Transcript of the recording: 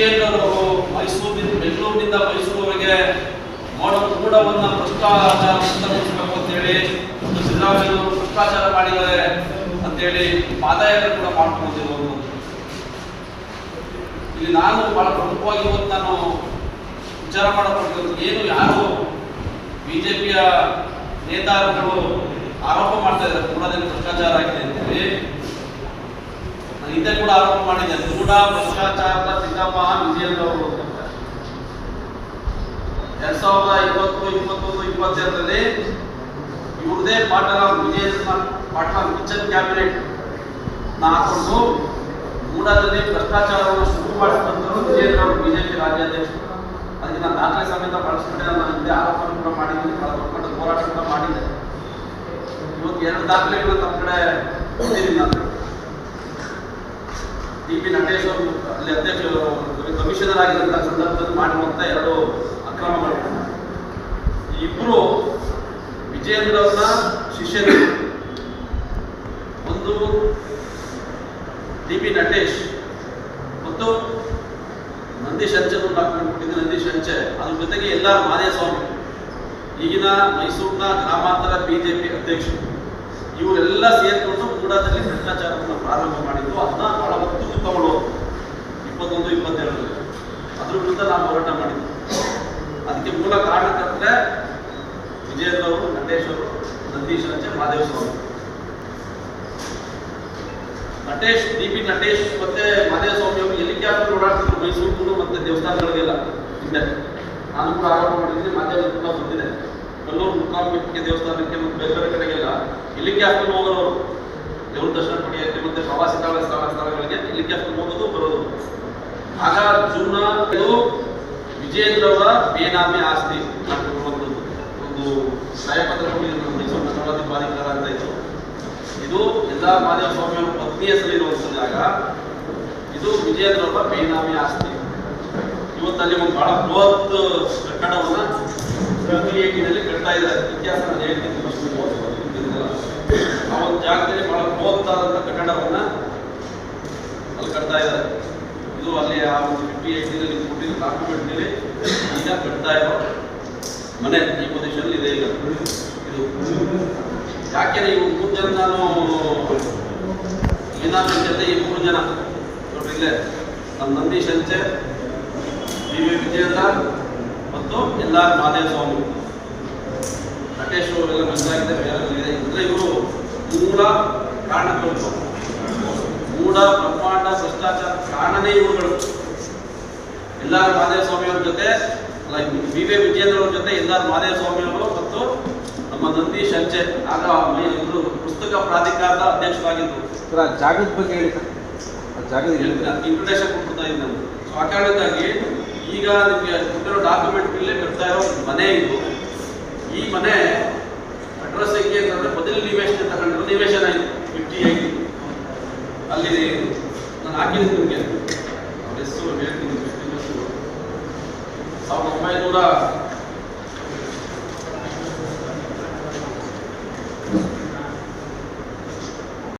ವಿಜಯೇಂದ್ರವರು ಮೈಸೂರಿನಿಂದ, ಬೆಂಗಳೂರಿನಿಂದ ಮೈಸೂರುವರೆಗೆ ಮಾಡೋ ಕೂಡವನ್ನ ಭ್ರಷ್ಟಾಚಾರ ಮುಕ್ತಗೊಳಿಸಬೇಕು ಅಂತೇಳಿ ಒಂದು ಸಿದ್ದರಾಮಯ್ಯವರು ಭ್ರಷ್ಟಾಚಾರ ಮಾಡಿದ್ದಾರೆ ಅಂತೇಳಿ ಪಾದಯಾತ್ರೆ ಕೂಡ ಮಾಡ್ಕೊಂಡಿರೋರು ಇಲ್ಲಿ ನಾನು ಬಹಳ ಪ್ರಮುಖವಾಗಿ ಇವತ್ತು ನಾನು ವಿಚಾರ ಮಾಡಬಹುದು ಏನು ಯಾರು ಬಿಜೆಪಿಯ ನೇತಾರರು ಆರೋಪ ಮಾಡ್ತಾ ಇದ್ದಾರೆ ಕೂಡ ಭ್ರಷ್ಟಾಚಾರ ಆಗಿದೆ ಅಂತೇಳಿ. ಹಿಂದೆ ಕೂಡ ಆರೋಪ ಮಾಡಿದೆ. ಕೂಡ ಭ್ರಷ್ಟಾಚಾರದ ಸಿದ್ದಪ್ಪ, ವಿಜಯೇಂದ್ರ ಅವರು. ಎರಡ್ ಸಾವಿರದ ಇಪ್ಪತ್ತು, ಇಪ್ಪತ್ತೊಂದು ಇಪ್ಪತ್ತೆರಡರಲ್ಲಿ ಇವ್ರದೇ ಪಾಟಲ ವಿಜಯ ಪಾಟಲ ಕಿಚನ್ ಕ್ಯಾಬಿನೆಟ್ ಹಾಕೊಂಡು ಮೂಡಾದಲ್ಲಿ ಭ್ರಷ್ಟಾಚಾರವನ್ನು ಶುರು ಮಾಡಿದಂತರು ವಿಜಯೇಂದ್ರ ಅವರು ಬಿಜೆಪಿ ರಾಜ್ಯಾಧ್ಯಕ್ಷರು. ಅದಕ್ಕೆ ನಾನು ದಾಖಲೆ ಸಮೇತ ಬಳಸ್ಕೊಂಡೆ. ನಾನು ಹಿಂದೆ ಆರೋಪ ಕೂಡ ಮಾಡಿದ್ದೀನಿ. ಕಳೆದುಕೊಂಡು ಹೋರಾಟ ಕೂಡ ಮಾಡಿದ್ದೆ. ಇವತ್ತು ಎರಡು ದಾಖಲೆಗಳು ತಮ್ಮ ಕಡೆ ನಾನು ಡಿ ನಟೇಶ್ ಅವರು ಅಲ್ಲಿ ಅಧ್ಯಕ್ಷ ಕಮಿಷನರ್ ಆಗಿದ್ದಂಥ ಸಂದರ್ಭದಲ್ಲಿ ಮಾಡಿರುವಂಥ ಎರಡು ಅಕ್ರಮ ಈ ಇಬ್ಬರು ವಿಜಯೇಂದ್ರ ಅವರ ಶಿಷ್ಯರು. ಒಂದು ಡಿ ಪಿ ನಟೇಶ್ ಮತ್ತು ನಂದೀಶ್ ಅಂಚೆ ಡಾಕ್ಯುಮೆಂಟ್ ಕೊಟ್ಟಿದ್ದೆ, ನಂದೀಶ್ ಅಂಚೆ. ಅದ್ರ ಜೊತೆಗೆ ಎಲ್ಲ ಮಾದೇಸ್ವಾಮಿ. ಈಗಿನ ಮೈಸೂರಿನ ಗ್ರಾಮಾಂತರ ಬಿಜೆಪಿ ಅಧ್ಯಕ್ಷರು. ಇವರೆಲ್ಲ ಸೇರಿಕೊಂಡು ಕೂಡದಲ್ಲಿ ಭ್ರಷ್ಟಾಚಾರವನ್ನು ಪ್ರಾರಂಭ ಮಾಡಿದ್ದು. ಅದನ್ನ ಇಪ್ಪತ್ತೊಂದು, ಇಪ್ಪತ್ತೆರಡು. ಅದ್ರ ವಿರುದ್ಧ ನಾವು ಹೋರಾಟ ಮಾಡಿದ್ವಿ ಅದಕ್ಕೆ ಮೂಲ ಕಾರಣಕರ್ತರೆ ವಿಜಯೇಂದ್ರ ಅವರು, ನಟೇಶ್ ಅವರು ನಂದೀಶ್ ಅಂಚೆ ಮಹಾದೇವ ಸ್ವಾಮಿ ನಟೇಶ್, ಡಿ ಪಿ ನಟೇಶ್ ಮತ್ತೆ ಮಹದೇವ ಸ್ವಾಮಿ ಅವರು ಹೆಲಿಕಾಪ್ಟರ್ ಓಡಾಡ್ತಿದ್ರು? ಮೈಸೂರು ಮತ್ತೆ ದೇವಸ್ಥಾನಗಳಿಗೆಲ್ಲ ಹಿಂದೆ. ನಾನು ಕೂಡ ಆರೋಪ ಮಾಡಿದ್ದೀನಿ ಮಾಧ್ಯಮದಲ್ಲಿ ಕೂಡ ಬಂದಿದೆ. ಕಲ್ಲೂರು ಮುಖಾಂಬಿಕೆ ದೇವಸ್ಥಾನಕ್ಕೆ ಮತ್ತು ಬೇರೆ ಬೇರೆ ಕಡೆಗೆಲ್ಲ ಹೆಲಿಕಾಪ್ಟರ್ ಹೋಗೋರು? ದೇವ್ರ ದರ್ಶನ ಪಡೆಯೋಕ್ಕೆ ಮತ್ತೆ ಪ್ರವಾಸಿ ಸ್ಥಳ, ಸ್ಥಳಗಳಿಗೆ ಹೆಲಿಕಾಪ್ಟರ್ ಹೋಗೋದು, ಬರೋದು? ಆಗ ಜೂನ ಇದು ವಿಜಯೇಂದ್ರ ಅವರ ಬೇನಾಮಿ ಆಸ್ತಿ ಒಂದು ಸಹಾಯಪತ್ರ ಕೊಟ್ಟಿದ್ರು ಪ್ರಾಧಿಕಾರ ಅಂತ ಇತ್ತು. ಇದು ಎಲ್ಲ ಮಾದೇವ ಸ್ವಾಮಿಯವರ ಪತ್ನಿ ಹೆಸರಿರುವಂಥ ಜಾಗ ಇದು ವಿಜಯೇಂದ್ರವರ ಬೇನಾಮಿ ಆಸ್ತಿ. ಇವತ್ತಲ್ಲಿ ಒಂದು ಬಹಳ ಬೃಹತ್ ಕಟ್ಟಡವನ್ನ ಕಟ್ತಾ ಇದ್ದಾರೆ. ಇತಿಹಾಸ ನಾನು ಹೇಳ್ತೀನಿ first ನೀವು ಓದ್ಕೊಳ್ಳಿ. ಆ ಒಂದು ಜಾಗದಲ್ಲಿ ಬಹಳ ಬೃಹತ್ ಆದಂಥ ಕಟ್ಟಡವನ್ನ ಅಲ್ಲಿ ಕಟ್ತಾ ಇದ್ದಾರೆ ಇದು ಅಲ್ಲಿ ಆ ಒಂದು ಮೇಲೆ ಈಗ ಇರೋ ಮನೆ ಈ ಪೊಸಿಷನ್ ಇದೆ ಈಗ. ಇದು. ಯಾಕೆ ಇವು ಮೂರು ಜನ ನಾನು ಏನಾದ್ರು ಈ ಜನ? ನೋಡ್ರಿ ಇಲ್ಲೇ, ನಮ್ಮ ನಂದೀಶ್ ಅಂಚೆ ವಿಜಯೇಂದ್ರ ಮತ್ತು ಎಲ್ ಆರ್ ಮಹಾದೇವ ಸ್ವಾಮಿ ನಟೇಶ್ ಅವರೆಲ್ಲ ಬೇರೆ ಇದೆ? ಇವರು ಮೂಲ ಕಾರಣಗಳು ಮೂಢ ಬ್ರಹ್ಮಾಂಡ ಭ್ರಷ್ಟಾಚಾರ ಕಾರಣನೇ ಇವುಗಳು ಎಲ್ ಆರ್ ಮಹಾದೇವ ಸ್ವಾಮಿ ಅವ್ರ ಜೊತೆ ಲೈಕ್ ಬಿ ವಿ ವಿಜೇಂದ್ರ ಅವ್ರ ಜೊತೆ ಎಲ್ಲಾರು ಮಹಾದೇವ ಸ್ವಾಮಿಯವರು ಮತ್ತು ನಮ್ಮ ನಂದಿ ಶಂಚೆ ಆಗ ಇವರು ಪುಸ್ತಕ ಪ್ರಾಧಿಕಾರದ ಅಧ್ಯಕ್ಷರಾಗಿದ್ದರು ಸರ್ ಆ ಜಾಗದ ಬಗ್ಗೆ ಹೇಳಿ ಸರ್. ಆ ಜಾಗದ ಇಂಟ್ರೊಡಕ್ಷನ್ ಕೊಡ್ತಾ ಇದ್ದೀನಿ ನಾನು. ಸೊ ಆ ಕಾರಣಕ್ಕಾಗಿ ಈಗ ನಿಮಗೆ ಕೊಟ್ಟಿರೋ ಡಾಕ್ಯುಮೆಂಟ್ ಇಲ್ಲೇ ಬರ್ತಾ ಇರೋ ಮನೆ ಇದು. ಈ ಮನೆ ಅಡ್ರೆಸ್ ಹೆಂಗೆ ಅಂತಂದ್ರೆ ಮೊದಲು ನಿವೇಶನ ತಗೊಂಡಿರೋ ನಿವೇಶನ ಇದು ಫಿಫ್ಟಿ ಏಯ್ಟ್ ಅಲ್ಲಿ ನಾನು ಹಾಕಿದ್ದೀನಿ ನಿಮಗೆ. ಹೆಸರು ಹೇಳ್ತೀನಿ ಮುಸ್ಲಿಂ ಹೆಸರು ಸಾವಿರದ ಒಂಬೈನೂರ